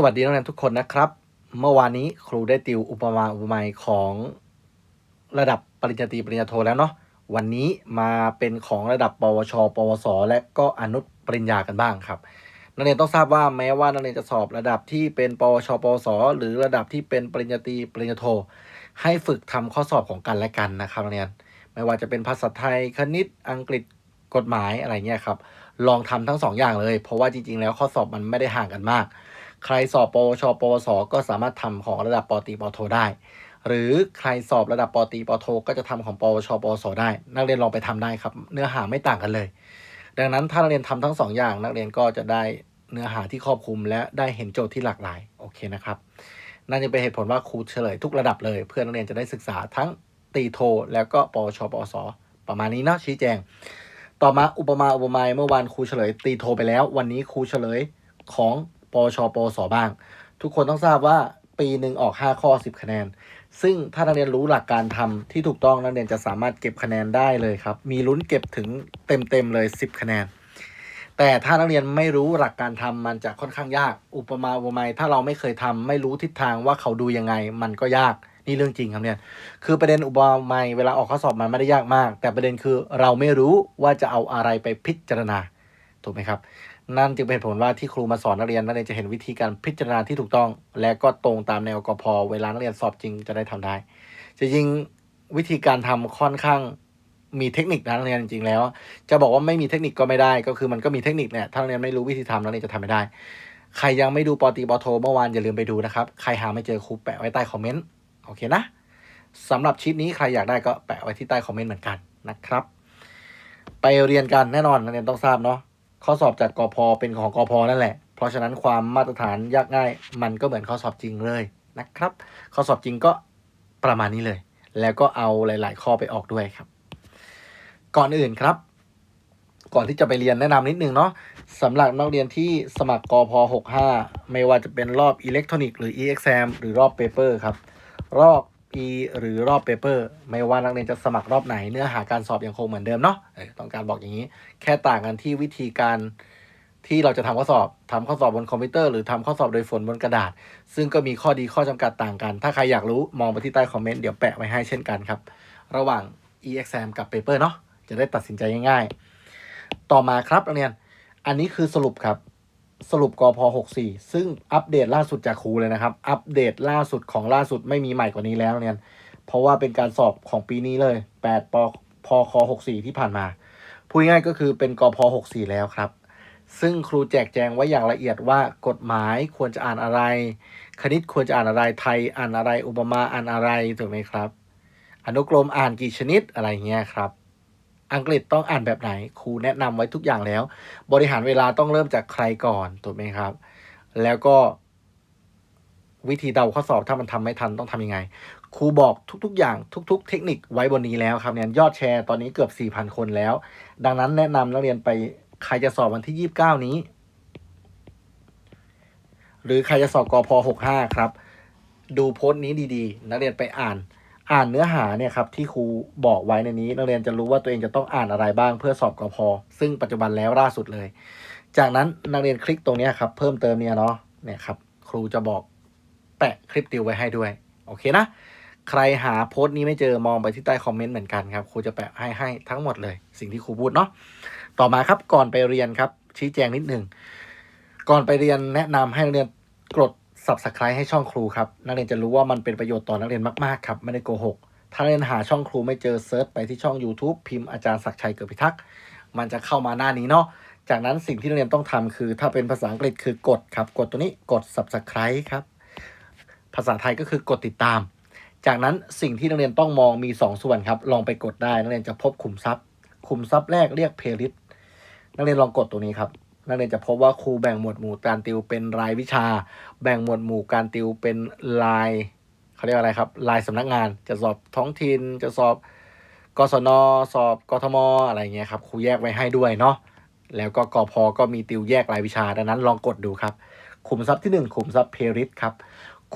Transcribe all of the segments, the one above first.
สวัสดีนักเรียนทุกคนนะครับ เมื่อวานนี้ครูได้ติวอุปมาอุปไมยของระดับปริญญาตรีปริญญาโทแล้วเนาะวันนี้มาเป็นของระดับ ปวช ปวส และก็อนุปริญญากันบ้างครับนักเรียนต้องทราบว่าแม้ว่านักเรียนจะสอบระดับที่เป็นปวช ปวส หรือระดับที่เป็นปริญญาตรีปริญญาโท ให้ฝึกทำข้อสอบของกันและกันนะครับนักเรียนไม่ว่าจะเป็นภาษาไทยคณิตอังกฤษกฎหมายอะไรเงี้ยครับลองทำทั้งสองอย่างเลย เพราะว่าจริงๆ แล้วข้อสอบมันไม่ได้ห่างกันมาก ใครสอบปวช ปวส ก็สามารถทำของระดับปตีปโทได้ หรือใครสอบระดับปตีปโท ก็จะทำของปวช ปวส ได้ นักเรียนลองไปทำได้ครับ เนื้อหาไม่ต่างกันเลย ดังนั้นถ้านักเรียนทำทั้งสองอย่าง นักเรียนก็จะได้เนื้อหาที่ครอบคลุมและได้เห็นโจทย์ที่หลากหลายโอเคนะครับนั่นจะเป็นเหตุผลว่าครูเฉลยทุกระดับเลย เพื่อนักเรียนจะได้ศึกษาทั้งตีโท แล้วก็ปวช ปวส ประมาณนี้เนาะชี้แจง ต่อมาอุปมาอุปไมยเมื่อวานครูเฉลยตีโทไปแล้ว วันนี้ครูเฉลยของ ปวชปวสบ้าง ทุกคนต้องทราบว่าปีหนึ่งออก 5 ข้อ 10 คะแนน ซึ่งถ้านักเรียนรู้หลักการทำที่ถูกต้องนักเรียนจะสามารถเก็บคะแนนได้เลยครับ มีลุ้นเก็บถึงเต็มๆเลย 10 คะแนน แต่ถ้านักเรียนไม่รู้หลักการทำมันจะค่อนข้างยาก อุปมาอุปไมยถ้าเราไม่เคยทำไม่รู้ทิศทางว่าเขาดูยังไง มันก็ยาก นี่เรื่องจริงครับเนี่ย คือประเด็นอุปมาอุปไมยเวลาออกข้อสอบมันไม่ได้ยากมาก แต่ประเด็นคือเราไม่รู้ว่าจะเอาอะไรไปพิจารณา ถูกไหมครับ นั่นจึงเป็นเหตุผลว่าที่ครูมาสอนนักเรียนนักเรียนจะเห็นวิธีการพิจารณาที่ถูกต้อง และก็ตรงตามแนวกพเวลานักเรียนสอบจริงจะได้ทำได้จริงวิธีการทำค่อนข้างมีเทคนิคนะนักเรียนจริงๆแล้ว จะบอกว่าไม่มีเทคนิคก็ไม่ได้ ก็คือมันก็มีเทคนิคเนี่ยถ้านักเรียนไม่รู้วิธีทำนักเรียนจะทำไม่ได้ ใครยังไม่ดูปอตีปอโทเมื่อวานอย่าลืมไปดูนะครับ ใครหาไม่เจอครูแปะไว้ใต้คอมเมนต์โอเคนะสำหรับชีตนี้ใครอยากได้ก็แปะไว้ที่ใต้คอมเมนต์เหมือนกันนะครับ ไปเรียนกันแน่นอนนักเรียนต้องทราบเนาะ ข้อสอบจากกอพเป็นของกอพนั่นแหละ เพราะฉะนั้นความมาตรฐานยากง่าย มันก็เหมือนข้อสอบจริงเลยนะครับ ข้อสอบจริงก็ประมาณนี้เลย แล้วก็เอาหลาย ๆ ข้อไปออกด้วยครับ ก่อนอื่นครับ ก่อนที่จะไปเรียนแนะนำนิดนึงเนาะสำหรับนักเรียนที่สมัครกอพ65 ไม่ว่าจะเป็นรอบอิเล็กทรอนิกส์หรือ e-exam หรือรอบเปเปอร์ครับ รอบ e หรือรอบเปเปอร์ไม่ว่านักเรียนจะสมัครรอบไหนเนื้อหาการสอบยังคงเหมือนเดิมเนาะต้องการบอกอย่างนี้ แค่ต่างกันที่วิธีการที่เราจะทำข้อสอบทำข้อสอบบนคอมพิวเตอร์หรือทำข้อสอบโดยฝนบนกระดาษ ซึ่งก็มีข้อดีข้อจำกัดต่างกัน ถ้าใครอยากรู้มองไปที่ใต้คอมเมนต์เดี๋ยวแปะไว้ให้เช่นกันครับ ระหว่าง e-exam กับ paper เนาะจะได้ตัดสินใจง่ายๆ ต่อมาครับนักเรียน อันนี้คือสรุปครับ สรุปกพ64 ซึ่งอัปเดตล่าสุดจากครูเลยนะครับ อัปเดตล่าสุดของล่าสุดไม่มีใหม่กว่านี้แล้วเนี่ย เพราะว่าเป็นการสอบของปีนี้เลย 8ปพค64 ที่ผ่านมา พูดง่ายก็คือเป็นกพ64 แล้วครับ ซึ่งครูแจกแจงไว้อย่างละเอียดว่ากฎหมายควรจะอ่านอะไร คณิตควรจะอ่านอะไร ไทยอ่านอะไร อุปมาอ่านอะไร ถูกไหมครับ อนุกรมอ่านกี่ชนิดอะไรเงี้ยครับ อังกฤษต้องอ่านแบบไหนครูแนะนำไว้ทุกอย่างแล้ว บริหารเวลาต้องเริ่มจากใครก่อนถูกไหมครับ แล้วก็วิธีเดาข้อสอบถ้ามันทำไม่ทันต้องทำยังไง ครูบอกทุกๆ อย่างทุก ๆ เทคนิคไว้บนนี้แล้วครับเนี่ยยอดแชร์ตอนนี้เกือบ 4,000 คนแล้ว ดังนั้นแนะนำนักเรียนไปใครจะสอบวันที่ 29 นี้ หรือใครจะสอบกพ65 ครับ ดูโพสต์นี้ดีๆ นักเรียนไปอ่าน อ่านเนื้อหาเนี่ยครับที่ครูบอกไว้ในนี้นักเรียนจะรู้ว่าตัวเองจะต้องอ่านอะไรบ้างเพื่อสอบกพซึ่งปัจจุบันแล้วล่าสุดเลย จากนั้นนักเรียนคลิกตรงนี้ครับเพิ่มเติมเนี่ยเนาะเนี่ยครับครูจะบอกแปะคลิปติวไว้ให้ด้วยโอเคนะใครหาโพสต์นี้ไม่เจอมองไปที่ใต้คอมเมนต์เหมือนกันครับครูจะแปะให้ให้ทั้งหมดเลย สิ่งที่ครูพูดเนาะต่อมาครับก่อนไปเรียนครับชี้แจงนิดหนึ่งก่อนไปเรียนแนะนำให้นักเรียนกด subscribe ให้ช่องครูครับ นักเรียนจะรู้ว่ามันเป็นประโยชน์ต่อนักเรียนมาก ๆ ครับ ไม่ได้โกหก ถ้านักเรียนหาช่องครูไม่เจอเซิร์ชไปที่ช่อง YouTube พิมพ์อาจารย์ศักชัยเกิดพิทักษ์มันจะเข้ามาหน้านี้เนาะจากนั้นสิ่งที่นักเรียนต้องทำคือ ถ้าเป็นภาษาอังกฤษคือกดครับ กดตัวนี้กด subscribe ครับ ภาษาไทยก็คือกดติดตาม จากนั้นสิ่งที่นักเรียนต้องมองมี 2 ส่วนครับ ลองไปกดได้นักเรียนจะพบขุมทรัพย์ ขุมทรัพย์แรกเรียก playlist นักเรียนลองกดตัวนี้ครับ นักเรียนจะพบว่าครูแบ่งหมวดหมู่การติวเป็นรายวิชา แบ่งหมวดหมู่การติวเป็นลายเขาเรียกอะไรครับลายสำนักงานจะสอบท้องถิ่นจะสอบกศนสอบกทมอะไรเงี้ยครับครูแยกไว้ให้ด้วยเนาะแล้วก็กพก็มีติวแยกรายวิชาดังนั้นลองกดดูครับ ขุมทรัพย์ที่ 1 ขุมทรัพย์เพริสครับ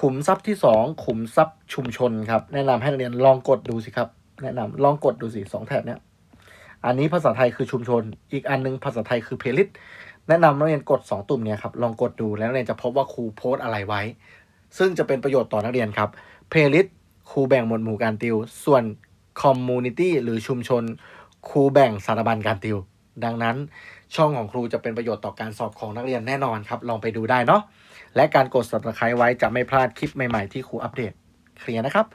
ขุมทรัพย์ที่ 2 ขุมทรัพย์ชุมชนครับแนะนำให้นักเรียนลองกดดูสิครับ แนะนำลองกดดูสิสองแถบเนี้ยอันนี้ภาษาไทยคือชุมชน อีกอันนึงภาษาไทยคือเพลิส แนะนำนักเรียนกด 2 ตุ่มเนี่ยครับลองกดดูแล้วนักเรียนจะพบว่าครูโพสอะไรไว้ ซึ่งจะเป็นประโยชน์ต่อนักเรียนครับเพลย์ลิสต์ครูแบ่งหมวดหมู่การติว ส่วนคอมมูนิตี้หรือชุมชนครูแบ่งสารบัญการติว ดังนั้นช่องของครูจะเป็นประโยชน์ต่อการสอบของนักเรียนแน่นอนครับ ลองไปดูได้เนาะและการกด subscribe ไว้จะไม่พลาดคลิปใหม่ๆที่ครูอัปเดตเคลียร์นะครับ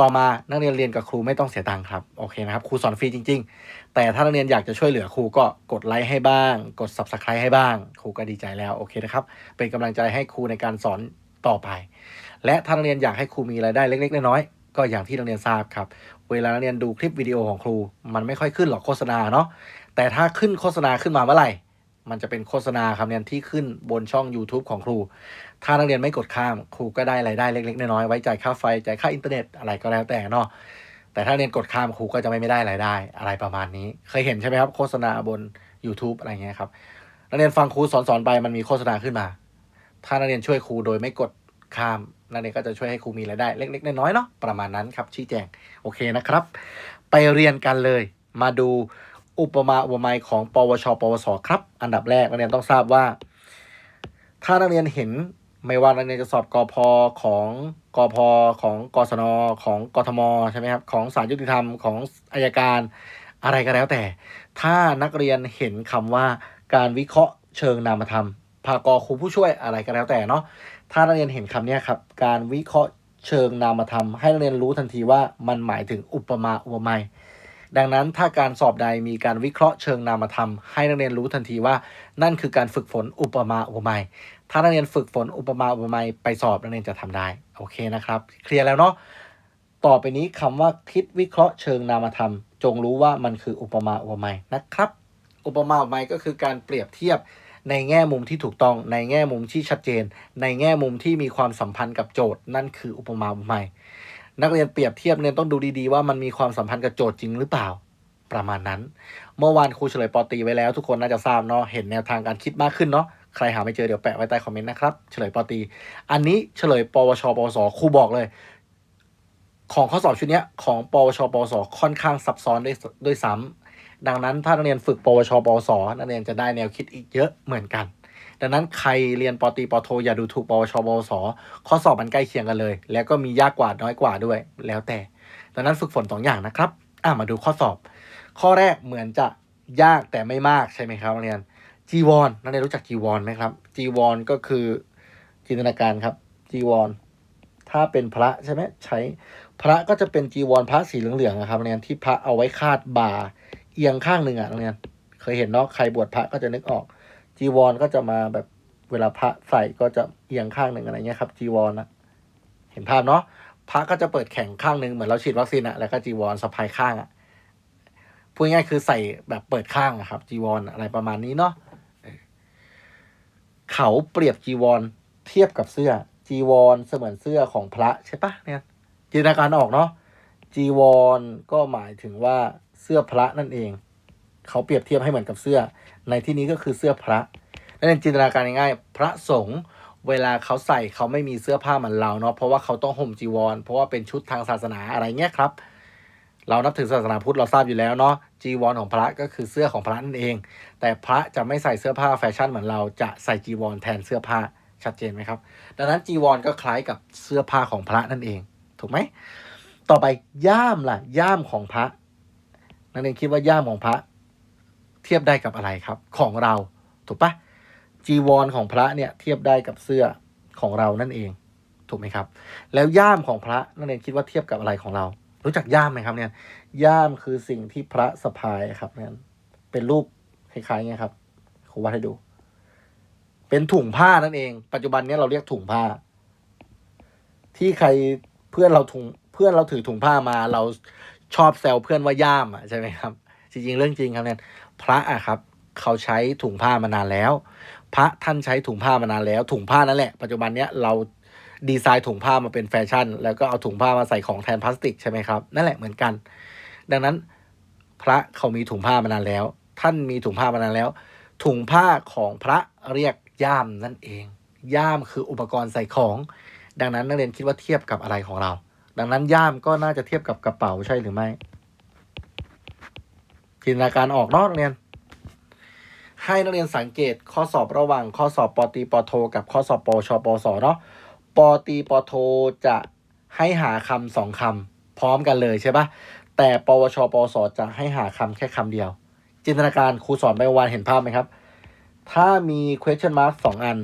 ต่อมานักเรียนเรียนกับครูไม่ต้องเสียตังค์ครับ โอเคนะครับ ครูสอนฟรีจริง ๆ แต่ถ้านักเรียนอยากจะช่วยเหลือครูก็กดไลค์ให้บ้าง กด subscribe ให้บ้าง ครูก็ดีใจแล้วโอเคนะครับ เป็นกำลังใจให้ครูในการสอนต่อไป และถ้านักเรียนอยากให้ครูมีรายได้เล็ก ๆ น้อยๆก็อย่างที่นักเรียนทราบครับ เวลานักเรียนดูคลิปวิดีโอของครู มันไม่ค่อยขึ้นหรอกโฆษณาเนาะแต่ถ้าขึ้นโฆษณาขึ้นมาเมื่อไหร่ มันจะเป็นโฆษณาครับเรียนที่ขึ้นบนช่อง YouTube ของครู ถ้านักเรียนไม่กดข้าม ครูก็ได้รายได้เล็ก ๆ น้อยๆไว้จ่ายค่าไฟจ่ายค่าอินเทอร์เน็ตอะไรก็แล้วแต่เนาะ แต่ถ้าเรียนกดข้ามครูก็จะไม่ไม่ได้รายได้ อะไรประมาณนี้ เคยเห็นใช่ไหมครับ โฆษณาบน YouTube อะไรเงี้ยครับนักเรียนฟังครูสอนๆไปมันมีโฆษณาขึ้นมา ถ้านักเรียนช่วยครูโดยไม่กดข้ามนักเรียนก็จะช่วยให้ครูมีรายได้ เล็กๆน้อยๆเนาะประมาณนั้นครับชี้แจงโอเคนะครับ ไปเรียนกันเลย มาดูอุปมาอุปไมยของ ปวช ปวส ครับ อันดับแรกนักเรียนต้องทราบว่า ถ้านักเรียนเห็น ไม่ว่านักเรียนจะสอบกพของกพของกศนของกทมใช่ไหมครับของศาลยุติธรรมของอายการ อะไรก็แล้วแต่ ถ้านักเรียนเห็นคำว่าการวิเคราะห์เชิงนามธรรมภากครูผู้ช่วยอะไรก็แล้วแต่เนาะถ้านักเรียนเห็นคำนี้ครับการวิเคราะห์เชิงนามธรรม ให้นักเรียนรู้ทันทีว่ามันหมายถึงอุปมาอุปไมยดังนั้นถ้าการสอบใดมีการวิเคราะห์เชิงนามธรรม ให้นักเรียนรู้ทันทีว่า นั่นคือการฝึกฝนอุปมาอุปไมย ถ้านักเรียนฝึกฝนอุปมาอุปไมยไปสอบนักเรียนจะทำได้โอเคนะครับ เคลียร์แล้วเนาะต่อไปนี้คำว่าคิดวิเคราะห์เชิงนามธรรม จงรู้ว่ามันคืออุปมาอุปไมยนะครับ อุปมาอุปไมยก็คือการเปรียบเทียบในแง่มุมที่ถูกต้องในแง่มุมที่ชัดเจน ในแง่มุมที่มีความสัมพันธ์กับโจทย์ นั่นคืออุปมาอุปไมยนักเรียนเปรียบเทียบเนี่ยต้องดูดีๆว่ามันมีความสัมพันธ์กับโจทย์จริงหรือเปล่า ประมาณนั้น เมื่อวานครูเฉลยปอตีไว้แล้วทุกคนน่าจะทราบเนาะเห็นแนวทางการคิดมากขึ้นเนาะ ใครหาไม่เจอเดี๋ยวแปะไว้ใต้คอมเมนต์นะครับ เฉลยปอตี อันนี้เฉลยปวชปวสครูบอกเลย ของข้อสอบชุดนี้ของปวชปวสค่อนข้างซับซ้อนด้วยด้วยซ้ำดังนั้นถ้านักเรียนฝึกปวชปวสนักเรียนจะได้แนวคิดอีกเยอะเหมือนกัน ดังนั้นใครเรียนปตีปโท อย่าดูถูกปวชปวสข้อสอบมันใกล้เคียงกันเลย แล้วก็มียากกว่าน้อยกว่าด้วย แล้วแต่ ดังนั้นฝึกฝนสองอย่างนะครับอะมาดูข้อสอบ ข้อแรกเหมือนจะยากแต่ไม่มากใช่ไหมครับนักเรียน จีวรนักเรียนรู้จักจีวรไหมครับ จีวรก็คือจินตนาการครับ จีวรถ้าเป็นพระใช่ไหมใช้พระก็จะเป็นจีวรพระสีเหลืองๆอะครับนักเรียนที่พระเอาไว้คาดบ่าเอียงข้างหนึ่งอะนักเรียนเคยเห็นเนาะใครบวชพระก็จะนึกออก จีวรก็จะมาแบบเวลาพระใส่ก็จะเอียงข้างหนึ่งอะไรเงี้ยครับ จีวรนะเห็นภาพเนาะพระก็จะเปิดแข่งข้างหนึ่งเหมือนเราฉีดวัคซีนอะแล้วก็จีวรสะพายข้างอะพูดง่ายๆคือใส่แบบเปิดข้างอะครับ จีวรออะไรประมาณนี้เนาะ เขาเปรียบจีวรเทียบกับเสื้อ จีวรเสมือนเสื้อของพระใช่ปะเนี่ยจินตนาการออกเนาะจีวรก็หมายถึงว่าเสื้อพระนั่นเอง เขาเปรียบเทียบให้เหมือนกับเสื้อ ในที่นี้ก็คือเสื้อพระนั่นจินตนาการง่ายๆพระสงฆ์เวลาเขาใส่เขาไม่มีเสื้อผ้าเหมือนเราเนาะเพราะว่าเขาต้องห่มจีวร เพราะว่าเป็นชุดทางศาสนาอะไรเงี้ยครับ เรานับถือศาสนาพุทธเราทราบอยู่แล้วเนาะจีวรของพระก็คือเสื้อของพระนั่นเอง แต่พระจะไม่ใส่เสื้อผ้าแฟชั่นเหมือนเราจะใส่จีวรแทนเสื้อผ้าชัดเจนไหมครับ ดังนั้นจีวรก็คล้ายกับเสื้อผ้าของพระนั่นเอง ถูกไหมต่อไปย่ามล่ะ ย่ามของพระนักเรียนคิดว่าย่ามของพระ เทียบได้กับอะไรครับ ของเราถูกปะจีวรของพระเนี่ยเทียบได้กับเสื้อของเรานั่นเอง ถูกไหมครับ แล้วย่ามของพระนักเรียนคิดว่าเทียบกับอะไรของเรา รู้จักย่ามไหมครับเนี่ย ย่ามคือสิ่งที่พระสะพายครับเนี่ยเป็นรูปคล้ายๆเงี้ยครับครูวาดให้ดู เป็นถุงผ้านั่นเอง ปัจจุบันเนี้ยเราเรียกถุงผ้า ที่ใครเพื่อนเราถุงเพื่อนเราถือถุงผ้ามา เราชอบแซวเพื่อนว่าย่ามอะใช่ไหมครับ จริงๆเรื่องจริงครับเนี่ย พระอะครับ เขาใช้ถุงผ้ามานานแล้ว พระท่านใช้ถุงผ้ามานานแล้ว ถุงผ้านั่นแหละ ปัจจุบันเนี้ยเรา ดีไซน์ถุงผ้ามาเป็นแฟชั่น แล้วก็เอาถุงผ้ามาใส่ของแทนพลาสติกใช่ไหมครับ นั่นแหละเหมือนกัน ดังนั้นพระเขามีถุงผ้ามานานแล้ว ท่านมีถุงผ้ามานานแล้ว ถุงผ้าของพระเรียกย่ามนั่นเอง ย่ามคืออุปกรณ์ใส่ของ ดังนั้นนักเรียนคิดว่าเทียบกับอะไรของเรา ดังนั้นย่ามก็น่าจะเทียบกับกระเป๋าใช่หรือไม่จินตนาการออกนอกเรียน ให้นักเรียนสังเกตข้อสอบระหว่างข้อสอบปอตีปอโท กับข้อสอบปชปสเนาะ ปอตีปอโทจะให้หาคำสองคำพร้อมกันเลยใช่ปะแต่ปวชปวสจะให้หาคำแค่คำเดียว จินตนาการครูสอนไปวันเห็นภาพไหมครับ ถ้ามี question mark สองอัน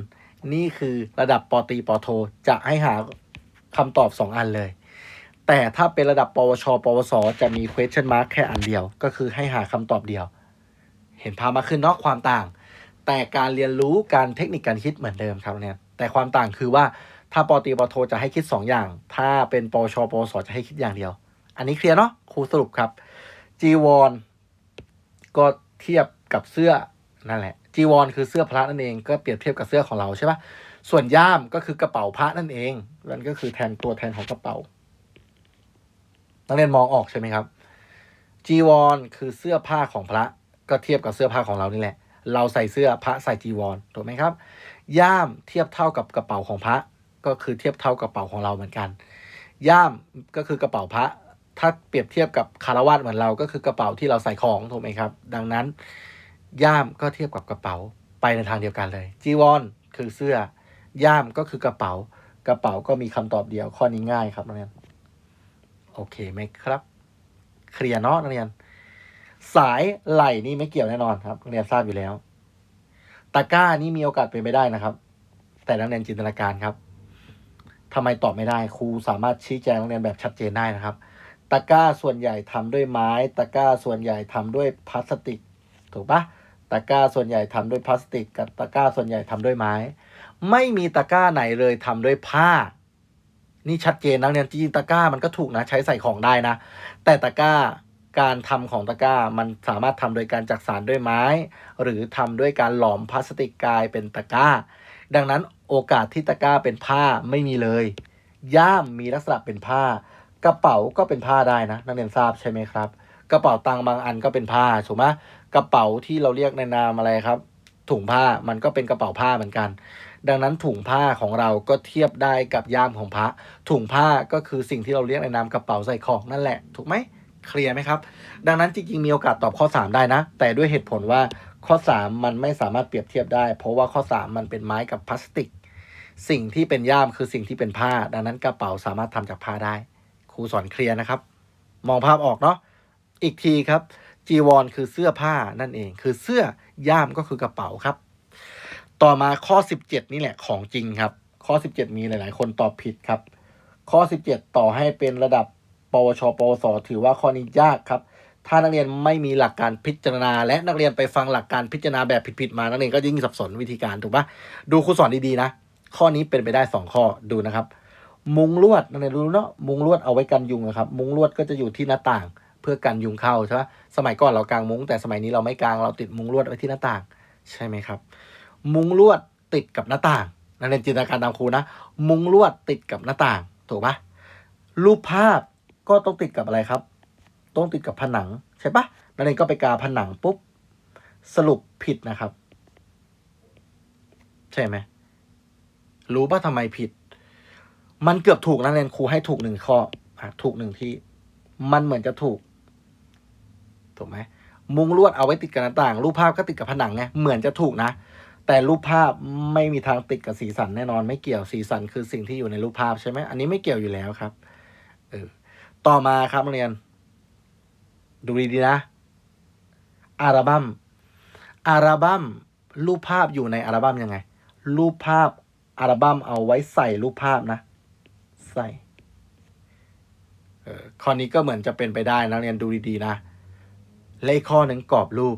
นี่คือระดับปอตีปอโทจะให้หาคำตอบสองอันเลย แต่ถ้าเป็นระดับปวช ปวส จะมี question mark แค่อันเดียว ก็คือให้หาคำตอบเดียว เห็นภาพมาขึ้นเนอกความต่าง แต่การเรียนรู้การเทคนิคการคิดเหมือนเดิมครับเนี่ยแต่ความต่างคือว่า ถ้าปอตีปอโทจะให้คิด 2 อย่าง ถ้าเป็นปชปสจะให้คิดอย่างเดียว อันนี้เคลียร์เนาะครูสรุปครับจีวรก็เทียบกับเสื้อนั่นแหละจีวรคือเสื้อพระนั่นเองก็เปรียบเทียบกับเสื้อของเราใช่ปะส่วนย่ามก็คือกระเป๋าพระนั่นเองนั่นก็คือแทนตัวแทนของกระเป๋านักเรียนมองออกใช่ไหมครับ จีวรคือเสื้อผ้าของพระก็เทียบกับเสื้อผ้าของเรานี่แหละ เราใส่เสื้อพระใส่จีวรถูกไหมครับ ย่ามเทียบเท่ากับกระเป๋าของพระ ก็คือเทียบเท่ากระเป๋าของเราเหมือนกัน ย่ามก็คือกระเป๋าพระ ถ้าเปรียบเทียบกับคารวาสเหมือนเราก็คือกระเป๋าที่เราใส่ของถูกไหมครับ ดังนั้น ย่ามก็เทียบกับกระเป๋าไปในทางเดียวกันเลย จีวรคือเสื้อย่ามก็คือกระเป๋า กระเป๋าก็มีคำตอบเดียวข้อนี้ง่ายครับนักเรียนโอเคไหมครับเคลียร์เนาะนักเรียน สายไหลนี่ไม่เกี่ยวแน่นอนครับนักเรียนทราบอยู่แล้วตะกร้านี่มีโอกาสเป็นไปได้นะครับ แต่นักเรียนจินตนาการครับ ทำไมตอบไม่ได้ครูสามารถชี้แจงนักเรียนแบบชัดเจนได้นะครับ ตะกร้าส่วนใหญ่ทำด้วยไม้ ตะกร้าส่วนใหญ่ทำด้วยพลาสติก ถูกปะตะกร้าส่วนใหญ่ทำด้วยพลาสติก กับตะกร้าส่วนใหญ่ทำด้วยไม้ ไม่มีตะกร้าไหนเลยทำด้วยผ้า นี่ชัดเจนนะเนี่ยจริงตะกร้ามันก็ถูกนะใช้ใส่ของได้นะ แต่ตะกร้าการทำของตะกร้ามันสามารถทำโดยการจักสานด้วยไม้ หรือทำด้วยการหลอมพลาสติกกลายเป็นตะกร้า ดังนั้นโอกาสที่ตะกร้าเป็นผ้าไม่มีเลย ย่ามมีลักษณะเป็นผ้า กระเป๋าก็เป็นผ้าได้นะ นักเรียนทราบใช่ไหมครับ กระเป๋าตังค์บางอันก็เป็นผ้าถูกไหมกระเป๋าที่เราเรียกในนามอะไรครับ ถุงผ้ามันก็เป็นกระเป๋าผ้าเหมือนกัน ดังนั้นถุงผ้าของเราก็เทียบได้กับย่ามของพระ ถุงผ้าก็คือสิ่งที่เราเรียกในนามกระเป๋าใส่ของนั่นแหละ ถูกไหมเคลียร์ไหมครับ ดังนั้นจริงๆมีโอกาสตอบข้อ 3 ได้นะ แต่ด้วยเหตุผลว่า ข้อ 3 มันไม่สามารถเปรียบเทียบได้ เพราะว่าข้อ 3 มันเป็นไม้กับพลาสติก สิ่งที่เป็นย่ามคือสิ่งที่เป็นผ้า ดังนั้นกระเป๋าสามารถทำจากผ้าได้ ครูสอนเคลียร์นะครับ มองภาพออกเนาะอีกทีครับ จีวรคือเสื้อผ้านั่นเอง คือเสื้อย่ามก็คือกระเป๋าครับ ต่อมาข้อ 17 นี่แหละของจริงครับ ข้อ 17 มีหลาย ๆ คนตอบผิดครับ ข้อ 17 ต่อให้เป็นระดับ ปวช ปวส ถือว่าข้อนี้ยากครับ ถ้านักเรียนไม่มีหลักการพิจารณา และนักเรียนไปฟังหลักการพิจารณาแบบผิดๆมานักเรียนก็ยิ่งสับสนวิธีการถูกปะดูครูสอนดีๆนะ ข้อนี้เป็นไปได้ 2 ข้อดูนะครับ มุงลวดนักเรียนรู้เนาะมุงลวดเอาไว้กันยุงนะครับ มุงลวดก็จะอยู่ที่หน้าต่างเพื่อกันยุงเข้าใช่ปะสมัยก่อนเรากางมุ้งแต่สมัยนี้เราไม่กางเราติดมุงลวดไว้ที่หน้าต่าง ใช่ไหมครับ มุงลวดติดกับหน้าต่างนักเรียนจินตนาการตามครูนะ มุงลวดติดกับหน้าต่างถูกปะรูปภาพก็ต้องติดกับอะไรครับ ต้องติดกับผนังใช่ปะนักเรียนก็ไปกาผนังปุ๊บ สรุปผิดนะครับ ใช่ไหมรู้ป่ะทำไมผิด มันเกือบถูกนะเรียนครูให้ถูกหนึ่งข้อถูกหนึ่งที่ มันเหมือนจะถูก ถูกไหมมุงลวดเอาไว้ติดกับหน้าต่าง รูปภาพก็ติดกับผนังไงเหมือนจะถูกนะ แต่รูปภาพไม่มีทางติดกับสีสันแน่นอน ไม่เกี่ยวสีสันคือสิ่งที่อยู่ในรูปภาพใช่ไหมอันนี้ไม่เกี่ยวอยู่แล้วครับเออต่อมาครับนักเรียน ดูดีๆนะอัลบั้มอัลบั้มรูปภาพอยู่ในอัลบั้มยังไง รูปภาพอัลบั้มเอาไว้ใส่รูปภาพนะ ใส่เออข้อนี้ก็เหมือนจะเป็นไปได้นะเรียนดูดีๆนะเลขข้อหนึ่งกรอบรูป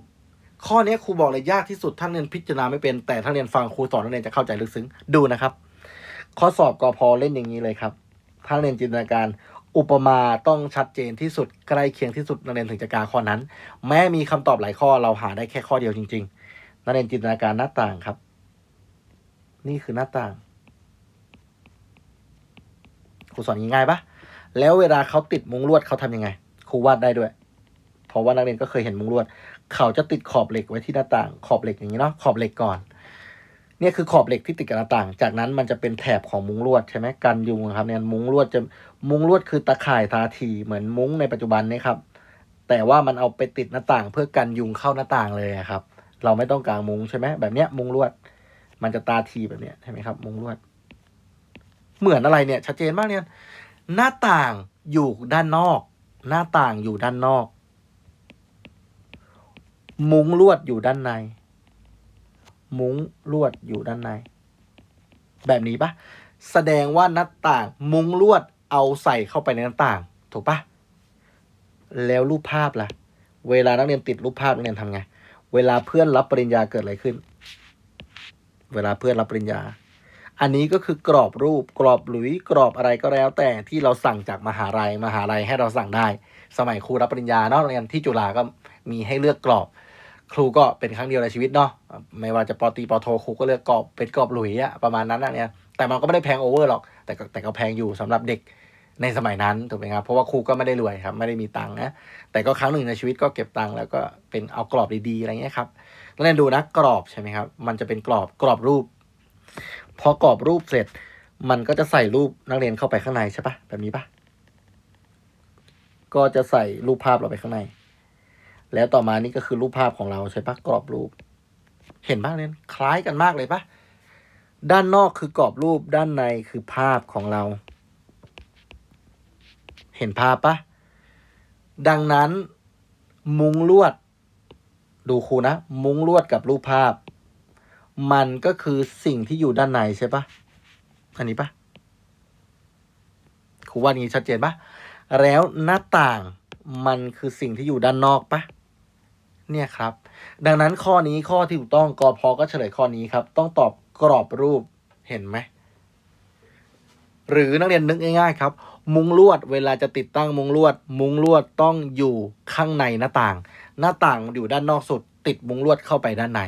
ข้อนี้ครูบอกเลยยากที่สุดท่านเรียนพิจารณาไม่เป็นแต่ถ้าเรียนฟังครูสอนนักเรียนจะเข้าใจลึกซึ้งดูนะครับ ข้อสอบกอพอเล่นอย่างนี้เลยครับ ถ้าเรียนจินตนาการ อุปมาต้องชัดเจนที่สุดใกล้เคียงที่สุดนักเรียนถึงจะกาข้อนั้น แม้มีคำตอบหลายข้อเราหาได้แค่ข้อเดียวจริงๆนักเรียนจินตนาการหน้าต่างครับ นี่คือหน้าต่างครูสอนง่ายๆปะแล้วเวลาเขาติดมุ้งลวดเขาทำยังไงครูวาดได้ด้วย เพราะว่านักเรียนก็เคยเห็นมุ้งลวด เขาจะติดขอบเหล็กไว้ที่หน้าต่าง ขอบเหล็กอย่างนี้เนาะขอบเหล็กก่อน เนี่ยคือขอบเหล็กที่ติดกับหน้าต่าง จากนั้นมันจะเป็นแถบของมุ้งลวดใช่ไหมกันยุงครับเนี่ยมุ้งลวดจะมุ้งลวดคือตะข่ายทาทีเหมือนมุ้งในปัจจุบันนี้ครับ แต่ว่ามันเอาไปติดหน้าต่าง เพื่อกันยุงเข้าหน้าต่างเลยครับ เราไม่ต้องกางมุ้งใช่ไหมแบบเนี้ยมุ้งลวด มันจะตาทีแบบเนี้ยใช่ไหมครับ มุ้งลวด เหมือนอะไรเนี่ย ชัดเจนมากเนี่ยหน้าต่างอยู่ด้านนอก หน้าต่างอยู่ด้านนอก มุ้งลวดอยู่ด้านใน มุ้งลวดอยู่ด้านใน แบบนี้ปะแสดงว่าหน้าต่างมุ้งลวดเอาใส่เข้าไปในหน้าต่าง ถูกปะแล้วรูปภาพล่ะ เวลานักเรียนติดรูปภาพนักเรียนทำไง เวลาเพื่อนรับปริญญาเกิดอะไรขึ้น เวลาเพื่อนรับปริญญา อันนี้ก็คือกรอบรูปกรอบหลุยกรอบอะไรก็แล้ว แต่ที่เราสั่งจากมหาลัยมหาลัยให้เราสั่งได้ สมัยครูรับปริญญาเนาะเรียนที่จุฬาก็มีให้เลือกกรอบ ครูก็เป็นครั้งเดียวในชีวิตเนาะไม่ว่าจะปอตีปอโทครูก็เลือกกรอบเป็นกรอบหลุยอะประมาณนั้นนะเนี่ยแต่มันก็ไม่ได้แพงโอเวอร์หรอก แต่แต่ก็แพงอยู่สำหรับเด็กในสมัยนั้นถูกไหมครับเพราะว่าครูก็ไม่ได้รวยครับไม่ได้มีตังค์นะแต่ก็ครั้งหนึ่งในชีวิตก็เก็บตังค์แล้วก็เป็นเอากรอบดีๆอะไรเงี้ยครับแล้วเรียนดูนะกรอบใช่ไหมครับ มันจะเป็นกรอบกรอบรูป พอกรอบรูปเสร็จ มันก็จะใส่รูปนักเรียนเข้าไปข้างในใช่ปะแบบนี้ปะก็จะใส่รูปภาพเราไปข้างใน แล้วต่อมานี่ก็คือรูปภาพของเราใช่ปะกรอบรูป เห็นบ้างเนี่ยคล้ายกันมากเลยปะด้านนอกคือกรอบรูปด้านในคือภาพของเรา เห็นภาพปะดังนั้น มุ้งลวด ดูครูนะ มุ้งลวดกับรูปภาพ มันก็คือสิ่งที่อยู่ด้านในใช่ปะอันนี้ปะครูว่านี้ชัดเจนปะแล้วหน้าต่างมันคือสิ่งที่อยู่ด้านนอกปะ เนี่ยครับ ดังนั้นข้อนี้ข้อที่ถูกต้องกอพอก็เฉลยข้อนี้ครับ ต้องตอบกรอบรูปเห็นไหม หรือนักเรียนนึกง่ายๆครับ มุ้งลวดเวลาจะติดตั้งมุ้งลวด มุ้งลวดต้องอยู่ข้างในหน้าต่าง หน้าต่างอยู่ด้านนอกสุด ติดมุ้งลวดเข้าไปด้านใน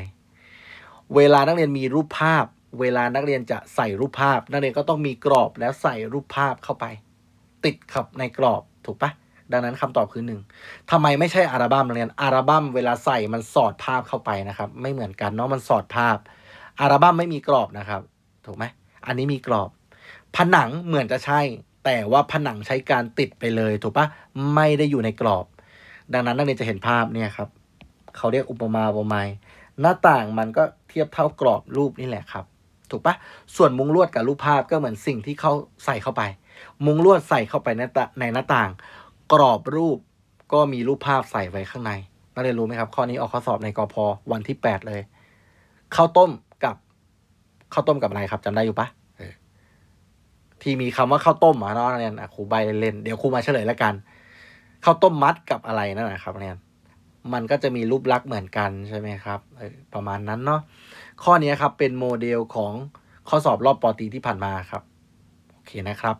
เวลานักเรียนมีรูปภาพ เวลานักเรียนจะใส่รูปภาพ นักเรียนก็ต้องมีกรอบแล้วใส่รูปภาพเข้าไป ติดครับในกรอบถูกปะ ดังนั้นคำตอบคือหนึ่งทำไมไม่ใช่อัลบั้มนักเรียนอัลบั้มเวลาใส่มันสอดภาพเข้าไปนะครับ ไม่เหมือนกันเนาะมันสอดภาพอัลบั้มไม่มีกรอบนะครับ ถูกไหมอันนี้มีกรอบ ผนังเหมือนจะใช่ แต่ว่าผนังใช้การติดไปเลย ถูกปะไม่ได้อยู่ในกรอบ ดังนั้นนักเรียนจะเห็นภาพเนี่ยครับเขาเรียกอุปมาอุปไมยหน้าต่างมันก็เทียบเท่ากรอบรูปนี่แหละครับ ถูกปะส่วนมุ้งลวดกับรูปภาพก็เหมือนสิ่งที่เขาใส่เข้าไป มุ้งลวดใส่เข้าไปในในหน้าต่าง กรอบรูปก็มีรูปภาพใส่ไว้ข้างในนักเรียนรู้ไหมครับ ข้อนี้ออกข้อสอบในกอพวันที่แปดเลยข้าวต้มกับข้าวต้มกับอะไรครับจำได้อยู่ปะเออที่มีคำว่าข้าวต้มอะเนาะนักเรียนอะครูใบเล่นๆเดี๋ยวครูมาเฉลยแล้วกันข้าวต้มมัดกับอะไรนั่นนะครับนักเรียนมันก็จะมีรูปลักษณ์เหมือนกันใช่ไหมครับเออประมาณนั้นเนาะข้อนี้ครับเป็นโมเดลของข้อสอบรอบปอตรีที่ผ่านมาครับ โอเคนะครับ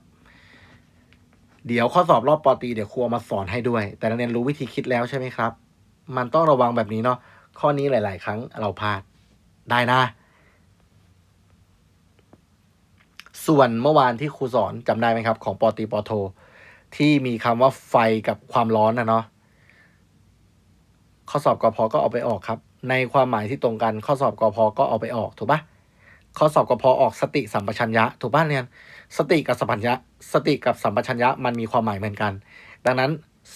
เดี๋ยวข้อสอบรอบปอตีเดี๋ยวครูเอามาสอนให้ด้วย แต่นักเรียนรู้วิธีคิดแล้วใช่ไหมครับ มันต้องระวังแบบนี้เนาะข้อนี้หลาย ๆ ครั้งเราพลาดได้นะ ส่วนเมื่อวานที่ครูสอนจำได้ไหมครับ ของปอตีปอโท ที่มีคำว่าไฟกับความร้อนนะเนาะข้อสอบกอพอก็เอาไปออกครับ ในความหมายที่ตรงกันข้อสอบกอพอก็เอาไปออกถูกปะข้อสอบกอพอออกสติสัมปชัญญะถูกปะเรียน สติกับสัมปัญญะสติกับสัมปชัญญะมันมีความหมายเหมือนกัน ดังนั้น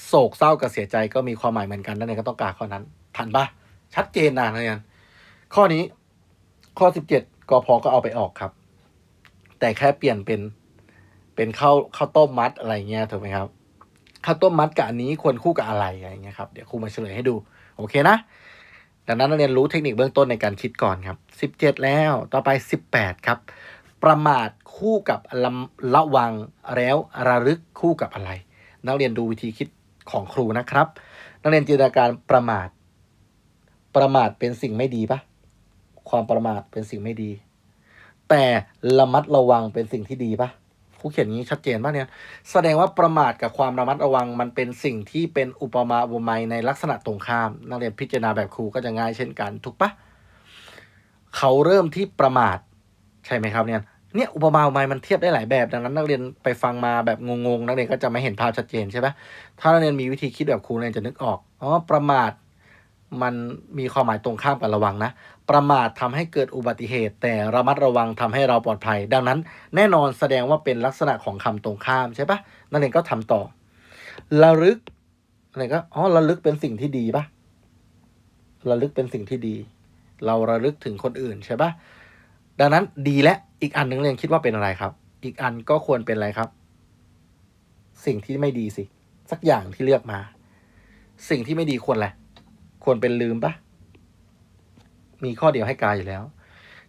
โศกเศร้ากับเสียใจก็มีความหมายเหมือนกันนั่นเองก็ต้องการข้อนั้น ทันปะชัดเจนนะนักเรียนข้อนี้ข้อสิบเจ็ดกอพอก็เอาไปออกครับ แต่แค่เปลี่ยนเป็นเป็นข้าวข้าวต้มมัดอะไรเงี้ยถูกไหมครับข้าวต้มมัดกับอันนี้ควรคู่กับอะไรอะไรเงี้ยครับเดี๋ยวครูมาเฉลยให้ดู โอเคนะดังนั้นนักเรียนรู้เทคนิคเบื้องต้นในการคิดก่อนครับสิบเจ็ดแล้ว ต่อไปสิบแปดครับ ประมาทคู่กับระระวังแล้วระลึกคู่กับอะไร นักเรียนดูวิธีคิดของครูนะครับ นักเรียนจินตนาการประมาท ประมาทเป็นสิ่งไม่ดีปะความประมาทเป็นสิ่งไม่ดี แต่ระมัดระวังเป็นสิ่งที่ดีปะครูเขียนงนี้ชัดเจนป่ะเนี่ย แสดงว่าประมาทกับความระมัดระวังมันเป็นสิ่งที่เป็นอุปมาอุปไมยในลักษณะตรงข้าม นักเรียนพิจารณาแบบครูก็จะง่ายเช่นกัน ถูกปะเขาเริ่มที่ประมาท ใช่ไหมครับเนี่ยเนี่ยอุปมาอุปไมยมันเทียบได้หลายแบบดังนั้นนักเรียนไปฟังมาแบบงงๆนักเรียนก็จะไม่เห็นภาพชัดเจนใช่ปะถ้านักเรียนมีวิธีคิดแบบครูนักเรียนจะนึกออกอ๋อประมาทมันมีความหมายตรงข้ามกับระวังนะ ประมาททำให้เกิดอุบัติเหตุ แต่ระมัดระวังทำให้เราปลอดภัย ดังนั้น แน่นอนแสดงว่าเป็นลักษณะของคำตรงข้ามใช่ปะนักเรียนก็ทำต่อระลึกนักเรียนก็อ๋อระลึกเป็นสิ่งที่ดีปะระลึกเป็นสิ่งที่ดี เราระลึกถึงคนอื่นใช่ปะ ดังนั้นดีและอีกอันหนึ่งเรียนคิดว่าเป็นอะไรครับ อีกอันก็ควรเป็นอะไรครับ สิ่งที่ไม่ดีสิ สักอย่างที่เลือกมา สิ่งที่ไม่ดีควรอะไรควรเป็นลืมปะมีข้อเดียวให้กายอยู่แล้ว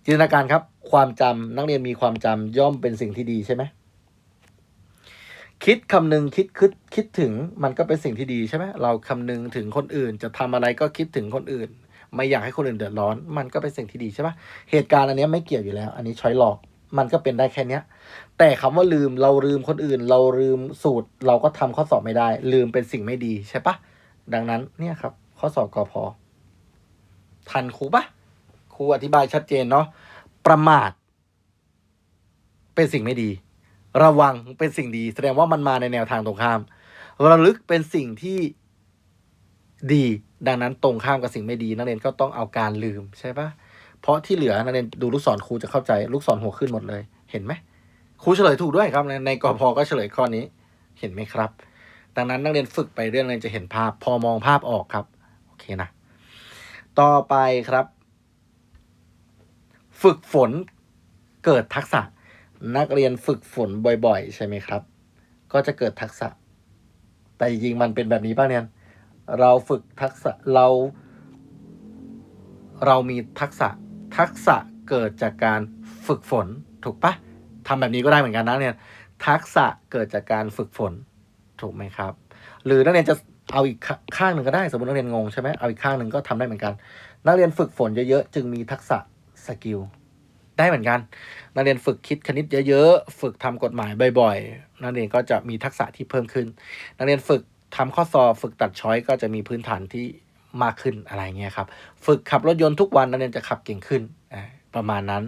จินตนาการครับ ความจำนักเรียนมีความจำย่อมเป็นสิ่งที่ดีใช่ไหมคิดคำนึงคิดคิดคิดถึงมันก็เป็นสิ่งที่ดีใช่ไหมเราคำนึงถึงคนอื่น จะทำอะไรก็คิดถึงคนอื่น ไม่อยากให้คนอื่นเดือดร้อน มันก็เป็นสิ่งที่ดีใช่ปะเหตุการณ์อันนี้ไม่เกี่ยวอยู่แล้ว อันนี้ช้อยหลอกมันก็เป็นได้แค่เนี้ย แต่คำว่าลืมเราลืมคนอื่น เราลืมสูตร เราก็ทำข้อสอบไม่ได้ ลืมเป็นสิ่งไม่ดีใช่ปะดังนั้นเนี่ยครับ ข้อสอบกอพอทันครูปะครูอธิบายชัดเจนเนาะประมาท เป็นสิ่งไม่ดี ระวังเป็นสิ่งดี แสดงว่ามันมาในแนวทางตรงข้าม ระลึกเป็นสิ่งที่ ดี ดังนั้นตรงข้ามกับสิ่งไม่ดี นักเรียนก็ต้องเอาการลืมใช่ปะเพราะที่เหลือนักเรียนดูลูกศรครูจะเข้าใจลูกศรหัวขึ้นหมดเลย เห็นไหมครูเฉลยถูกด้วยครับ ในในกอพอก็เฉลยข้อนี้เห็นไหมครับ ดังนั้นนักเรียนฝึกไปเรื่อยๆจะเห็นภาพ พอมองภาพออกครับโอเคนะต่อไปครับ ฝึกฝนเกิดทักษะ นักเรียนฝึกฝนบ่อย ๆ ใช่ไหมครับ ก็จะเกิดทักษะ แต่จริงๆมันเป็นแบบนี้ป่ะเนี่ย เราฝึกทักษะเรา เรามีทักษะทักษะเกิดจากการฝึกฝนถูกปะทำแบบนี้ก็ได้เหมือนกันนะเนี่ยทักษะเกิดจากการฝึกฝนถูกไหมครับ หรือนักเรียนจะเอาอีกขข้างหนึ่งก็ได้ สมมตินักเรียนงงใช่ไหมเอาอีกข้างหนึ่งก็ทำได้เหมือนกัน นักเรียนฝึกฝนเยอะๆจึงมีทักษะสกิลได้เหมือนกัน นักเรียนฝึกคิดคณิตเยอะๆ ฝึกทำกฎหมายบ่อยๆ นักเรียนก็จะมีทักษะที่เพิ่มขึ้น นักเรียนฝึก ทำข้อสอบฝึกตัดช้อยก็จะมีพื้นฐานที่มากขึ้นอะไรเงี้ยครับ ฝึกขับรถยนต์ทุกวันนักเรียนจะขับเก่งขึ้นประมาณนั้น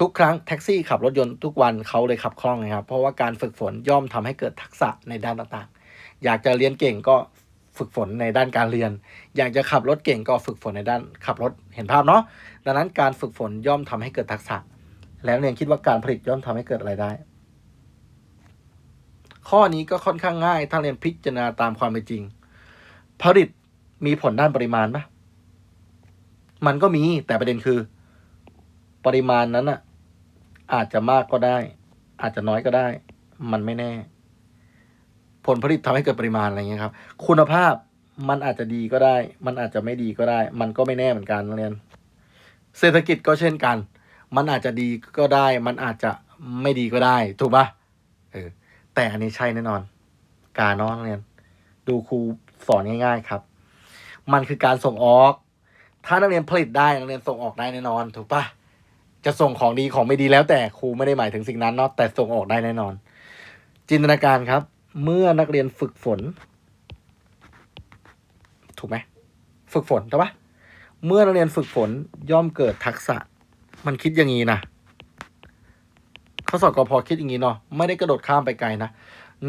ทุกครั้งแท็กซี่ขับรถยนต์ทุกวันเขาเลยขับคล่องนะครับ เพราะว่าการฝึกฝนย่อมทำให้เกิดทักษะในด้านต่างๆ อยากจะเรียนเก่งก็ฝึกฝนในด้านการเรียน อยากจะขับรถเก่งก็ฝึกฝนในด้านขับรถเห็นภาพเนาะดังนั้นการฝึกฝนย่อมทำให้เกิดทักษะ แล้วเรียนคิดว่าการผลิตย่อมทำให้เกิดอะไรได้ ข้อนี้ก็ค่อนข้างง่าย ถ้าเรียนพิจารณาตามความเป็นจริง ผลิตมีผลด้านปริมาณปะมันก็มีแต่ประเด็นคือ ปริมาณนั้นอะอาจจะมากก็ได้ อาจจะน้อยก็ได้ มันไม่แน่ ผลผลิตทำให้เกิดปริมาณอะไรเงี้ยครับ คุณภาพมันอาจจะดีก็ได้ มันอาจจะไม่ดีก็ได้ มันก็ไม่แน่เหมือนกันนักเรียน เศรษฐกิจก็เช่นกัน มันอาจจะดีก็ได้ มันอาจจะไม่ดีก็ได้ ถูกปะเออ แต่อันนี้ใช่แน่นอน การเนอะนักเรียน ดูครูสอนง่าย ๆครับ มันคือการส่งออก ถ้านักเรียนผลิตได้นักเรียนส่งออกได้แน่นอน ถูกปะจะส่งของดีของไม่ดีแล้วแต่ครูไม่ได้หมายถึงสิ่งนั้นเนาะแต่ส่งออกได้แน่นอน จินตนาการครับ เมื่อนักเรียนฝึกฝน ถูกไหมฝึกฝนถูกปะเมื่อนักเรียนฝึกฝนย่อมเกิดทักษะ มันคิดอย่างนี้นะ ข้อสอบกพอคิดอย่างนี้เนาะไม่ได้กระโดดข้ามไปไกลนะ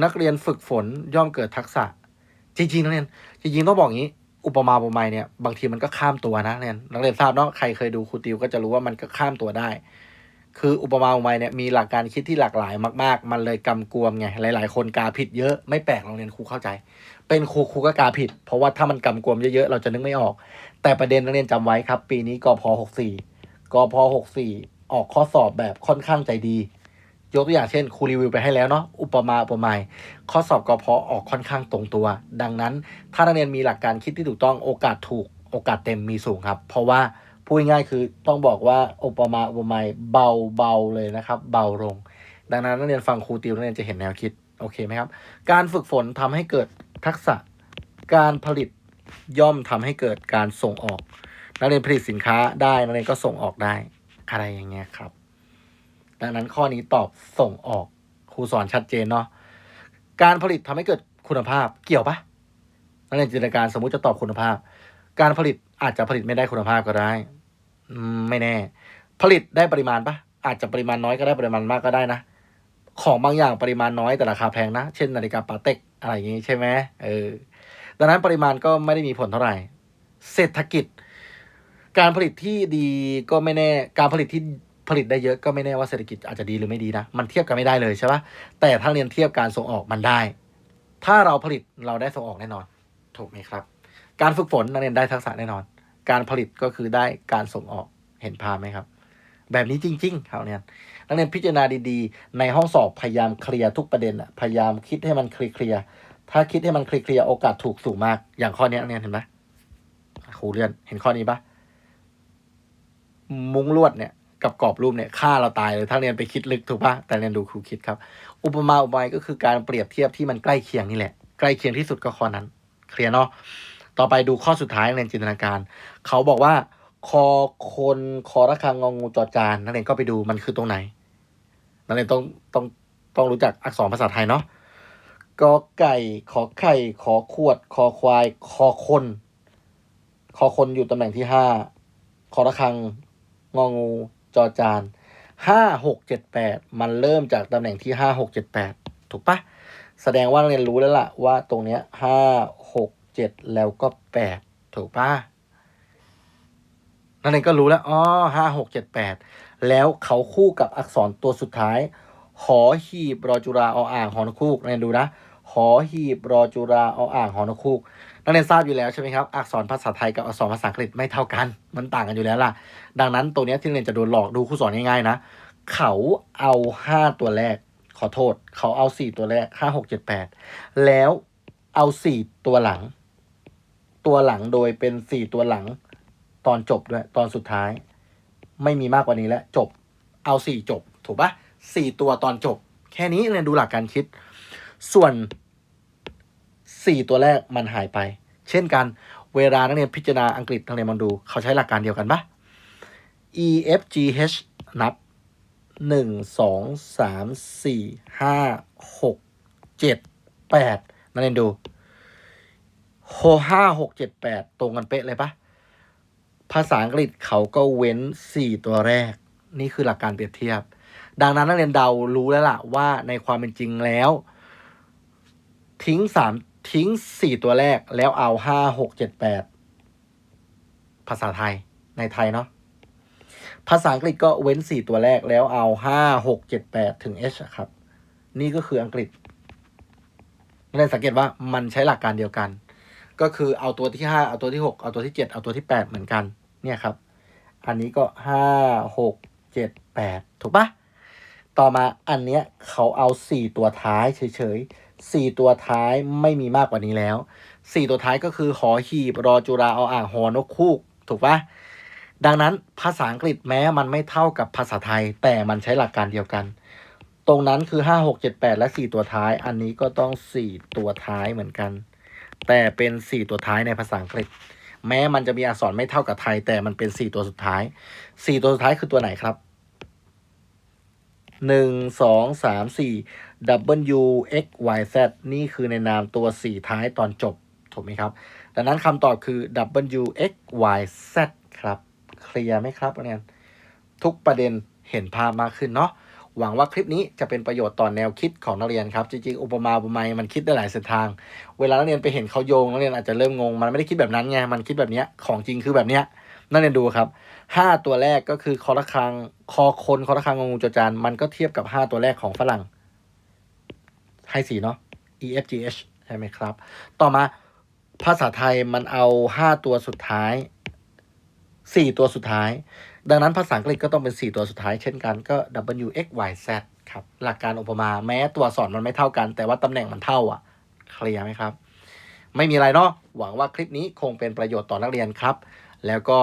นักเรียนฝึกฝนย่อมเกิดทักษะ จริงๆนักเรียนจริงๆต้องบอกงี้ อุปมาอุปไมยเนี่ยบางทีมันก็ข้ามตัวนะนักเรียนนักเรียนทราบเนาะใครเคยดูครูติวก็จะรู้ว่ามันก็ข้ามตัวได้ คืออุปมาอุปไมยเนี่ยมีหลักการคิดที่หลากหลายมาก ๆ มันเลยกำกวมไงหลาย ๆ คนกาผิดเยอะไม่แปลกโรงเรียนครูเข้าใจ เป็นครูครูก็กาผิด เพราะว่าถ้ามันกำกวมเยอะๆเราจะนึกไม่ออก แต่ประเด็นนักเรียนจำไว้ครับ ปีนี้กพ 64 กพ 64 ออกข้อสอบแบบค่อนข้างใจดี ยกตัวอย่างเช่นครูรีวิวไปให้แล้วเนาะอุปมาอุปไมยข้อสอบกพอออกค่อนข้างตรงตัว ดังนั้น ถ้านักเรียนมีหลักการคิดที่ถูกต้องโอกาสถูกโอกาสเต็มมีสูงครับ เพราะว่าพูดง่ายคือต้องบอกว่าอุปมาอุปไมยเบาเบาเลยนะครับ เบาลง ดังนั้นนักเรียนฟังครูติวนักเรียนจะเห็นแนวคิดโอเคไหมครับ การฝึกฝนทำให้เกิดทักษะการผลิตย่อมทำให้เกิดการส่งออก นักเรียนผลิตสินค้าได้นักเรียนก็ส่งออกได้อะไรอย่างเงี้ยครับ ดังนั้นข้อนี้ตอบส่งออกครูสอนชัดเจนเนาะการผลิตทำให้เกิดคุณภาพเกี่ยวปะนักเรียนจินตนาการสมมุติจะตอบคุณภาพ การผลิตอาจจะผลิตไม่ได้คุณภาพก็ได้ไม่แน่ ผลิตได้ปริมาณปะอาจจะปริมาณน้อยก็ได้ปริมาณมากก็ได้นะ ของบางอย่างปริมาณน้อยแต่ราคาแพงนะ เช่นนาฬิกาปาเต็กอะไรอย่างงี้ใช่ไหมเออดังนั้นปริมาณก็ไม่ได้มีผลเท่าไหร่ เศรษฐกิจ การผลิตที่ดีก็ไม่แน่ การผลิตที่ ผลิตได้เยอะก็ไม่แน่ว่าเศรษฐกิจอาจจะดีหรือไม่ดีนะ มันเทียบกันไม่ได้เลยใช่ปะแต่ถ้าเรียนเทียบการส่งออกมันได้ ถ้าเราผลิตเราได้ส่งออกแน่นอน ถูกไหมครับ การฝึกฝนนักเรียนได้ทักษะแน่นอน การผลิตก็คือได้การส่งออกเห็นภาพไหมครับ แบบนี้จริง ๆ ครับเนี่ยนักเรียนพิจารณาดีๆ ในห้องสอบพยายามเคลียร์ทุกประเด็นอะพยายามคิดให้มันเคลียร์ๆถ้าคิดให้มันเคลียร์ๆโอกาสถูกสูงมาก อย่างข้อนี้นักเรียนเห็นไหมครูเลื่อนเห็นข้อนี้ปะมุ้งลวดเนี่ย กับกรอบรูปเนี่ยฆ่าเราตายเลยถ้าเรียนไปคิดลึกถูกปะแต่เรียนดูครูคิดครับ อุปมาอุปไมยก็คือการเปรียบเทียบที่มันใกล้เคียงนี่แหละ ใกล้เคียงที่สุดก็ข้อนั้น เคลียร์เนาะต่อไปดูข้อสุดท้ายนักเรียนจินตนาการ เขาบอกว่า คอคนคอระฆังงองูจอจานนักเรียนก็ไปดูมันคือตรงไหนนักเรียนต้องต้องต้องรู้จักอักษรภาษาไทยเนาะกอไก่ขอไข่ขอขวด คอควาย คอคน คอคนอยู่ตำแหน่งที่ห้าคอระฆังงองู จอจานห้าหกเจ็ดแปดมันเริ่มจากตำแหน่งที่ห้าหกเจ็ดแปดถูกปะแสดงว่าเรียนรู้แล้วล่ะว่าตรงเนี้ยห้าหกเจ็ดแล้วก็แปดถูกปะนักเรียนก็รู้แล้วอ๋อห้าหกเจ็ดแปดแล้วเขาคู่กับอักษรตัวสุดท้าย หอหีบรอจุราออ่างหอนคูกเรียนดูนะหอหีบรอจุราออ่างหอนกคูก นักเรียนทราบอยู่แล้วใช่ไหมครับ อักษรภาษาไทยกับอักษรภาษาอังกฤษไม่เท่ากัน มันต่างกันอยู่แล้วล่ะ ดังนั้นตัวนี้ที่นักเรียนจะโดนหลอกดูครูสอนง่ายๆนะ เขาเอาห้าตัวแรก ขอโทษ เขาเอาสี่ตัวแรกห้าหกเจ็ดแปดแล้วเอาสี่ตัวหลัง ตัวหลังโดยเป็นสี่ตัวหลัง ตอนจบด้วย ตอนสุดท้าย ไม่มีมากกว่านี้แล้ว จบ เอาสี่จบ ถูกปะสี่ตัวตอนจบ แค่นี้เรียนดูหลักการคิด ส่วน สี่ตัวแรกมันหายไป เช่นกัน เวลานักเรียนพิจารณาอังกฤษนักเรียนมองดู เขาใช้หลักการเดียวกันปะ E F G H นับหนึ่งสองสามสี่ห้าหกเจ็ดแปดนักเรียนดูโห้าหกเจ็ดแปดตรงกันเป๊ะเลยปะภาษาอังกฤษเขาก็เว้นสี่ตัวแรก นี่คือหลักการเปรียบเทียบ ดังนั้นนักเรียนเดารู้แล้วล่ะว่าในความเป็นจริงแล้ว ทิ้งสาม ทิ้งสี่ตัวแรกแล้วเอาห้าหกเจ็ดแปดภาษาไทยในไทยเนาะภาษาอังกฤษก็เว้นสี่ตัวแรกแล้วเอาห้าหกเจ็ดแปดถึง h อะครับ นี่ก็คืออังกฤษเรียนสังเกตว่ามันใช้หลักการเดียวกัน ก็คือเอาตัวที่ห้าเอาตัวที่หกเอาตัวที่เจ็ดเอาตัวที่แปดเหมือนกัน เนี่ยครับ อันนี้ก็ห้าหกเจ็ดแปดถูกปะต่อมาอันเนี้ยเขาเอาสี่ตัวท้ายเฉยๆ สี่ตัวท้ายไม่มีมากกว่านี้แล้วสี่ตัวท้ายก็คือหอหีบรอจุราเอาอ่างหอนกคูก ถูกปะดังนั้นภาษาอังกฤษแม้มันไม่เท่ากับภาษาไทย แต่มันใช้หลักการเดียวกัน ตรงนั้นคือห้าหกเจ็ดแปดและสี่ตัวท้าย อันนี้ก็ต้องสี่ตัวท้ายเหมือนกัน แต่เป็นสี่ตัวท้ายในภาษาอังกฤษ แม้มันจะมีอักษรไม่เท่ากับไทย แต่มันเป็นสี่ตัวสุดท้ายสี่ตัวสุดท้ายคือตัวไหนครับหนึ่งสองสามสี่ W X Y Z นี่คือในนามตัวสี่ท้ายตอนจบ ถูกไหมครับ ดังนั้นคำตอบคือ W X Y Z ครับ เคลียร์ไหมครับนักเรียนทุกประเด็นเห็นภาพมากขึ้นเนาะหวังว่าคลิปนี้จะเป็นประโยชน์ต่อแนวคิดของนักเรียนครับ จริงๆ อุปมาอุปไมยมันคิดได้หลายเส้นทาง เวลานักเรียนไปเห็นเขาโยงนักเรียนอาจจะเริ่มงง มันไม่ได้คิดแบบนั้นไง มันคิดแบบนี้ของจริงคือแบบเนี้ยนักเรียนดูครับห้าตัวแรกก็คือคอระคัง คอคนคอระคังงองูจจานมันก็เทียบกับห้าตัวแรกของฝรั่ง ให้สีเนาะ E F G H ใช่ไหมครับ ต่อมาภาษาไทยมันเอาห้าตัวสุดท้ายสี่ตัวสุดท้าย ดังนั้นภาษาอังกฤษก็ต้องเป็น4ตัวสุดท้ายเช่นกันก็ W X Y Z ครับหลักการอุปมาแม้ตัวสอักษรมันไม่เท่ากัน แต่ว่าตำแหน่งมันเท่าอะ เคลียร์ไหมครับ ไม่มีอะไรเนาะหวังว่าคลิปนี้คงเป็นประโยชน์ต่อนักเรียนครับ แล้วก็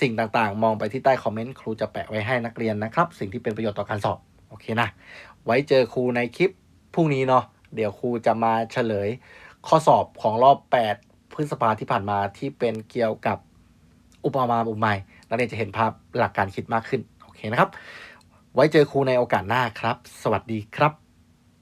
สิ่งต่างๆ มองไปที่ใต้คอมเมนต์ครูจะแปะไว้ให้นักเรียนนะครับ สิ่งที่เป็นประโยชน์ต่อการสอบ โอเคนะ ไว้เจอครูในคลิป พรุ่งนี้เนาะเดี๋ยวครูจะมาเฉลย ข้อสอบของรอบ 8 พฤษภาที่ผ่านมาที่เป็นเกี่ยวกับอุปมาอุปไมยนักเรียนจะเห็นภาพหลักการคิดมากขึ้น โอเคนะครับ ไว้เจอครูในโอกาสหน้าครับ สวัสดีครับ